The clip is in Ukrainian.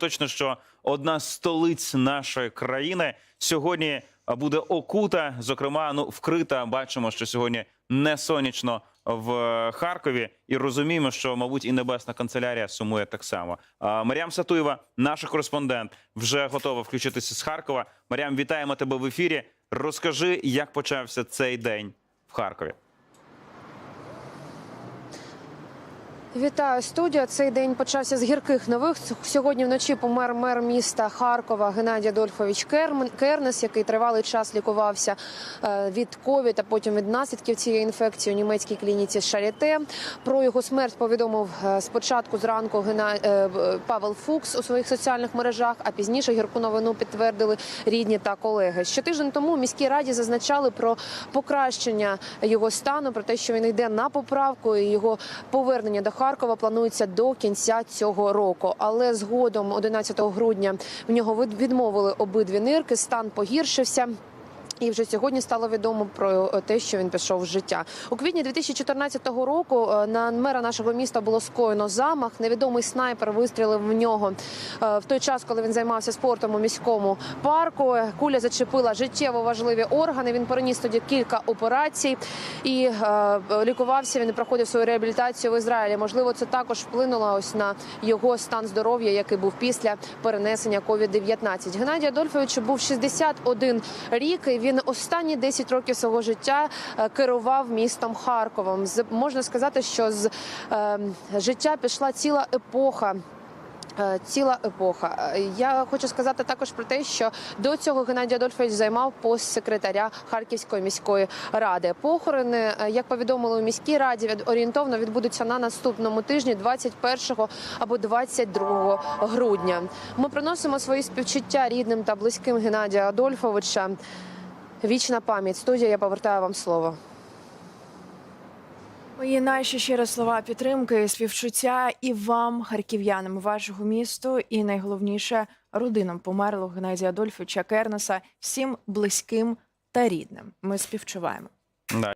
Точно, що одна з столиць нашої країни сьогодні буде окута, зокрема, ну вкрита. Бачимо, що сьогодні не сонячно в Харкові, і розуміємо, що, мабуть, і небесна канцелярія сумує так само. А, Мар'ям Сатуєва, наш кореспондент, вже готова включитися з Харкова. Мар'ям, вітаємо тебе в ефірі. Розкажи, як почався цей день в Харкові. Вітаю студія. Цей день почався з гірких нових. Сьогодні вночі помер мер міста Харкова Геннадій Адольфович Кернес, який тривалий час лікувався е, від ковід, а потім від наслідків цієї інфекції у німецькій клініці Шаріте. Про його смерть повідомив е, спочатку зранку е, Павел Фукс у своїх соціальних мережах, а пізніше гірку новину підтвердили рідні та колеги. Ще тиждень тому міській раді зазначали про покращення його стану, про те, що він йде на поправку, і його повернення до Харкова планується до кінця цього року. Але згодом, 11 грудня, в нього від- відмовили обидві нирки. Стан погіршився. І вже сьогодні стало відомо про те, що він пішов з життя. У квітні 2014 року е, на мера нашого міста було скоєно замах. Невідомий снайпер вистрілив в нього е, в той час, коли він займався спортом у міському парку. Куля зачепила життєво важливі органи. Він переніс тоді кілька операцій і е, лікувався. Він проходив свою реабілітацію в Ізраїлі. Можливо, це також вплинуло ось на його стан здоров'я, який був після перенесення COVID-19. Геннадій Адольфович був 61 рік. і Він останні 10 років свого життя е, керував містом Харковом. Можна сказати, що з е, життя пішла ціла епоха. Е, Ціла епоха. Е, Я хочу сказати також про те, що до цього Геннадій Адольфович займав пост секретаря Харківської міської ради. Похорони, як повідомили у міській раді, орієнтовно відбудуться на наступному тижні, 21 або 22 грудня. Ми приносимо свої співчуття рідним та близьким Геннадія Адольфовича. Вічна пам'ять. Студія, я повертаю вам слово. Мої наші щирі слова підтримки, співчуття і вам, харків'янам, вашого місту, і найголовніше родинам померлого Геннадія Адольфовича Кернеса, всім близьким та рідним. Ми співчуваємо. Да.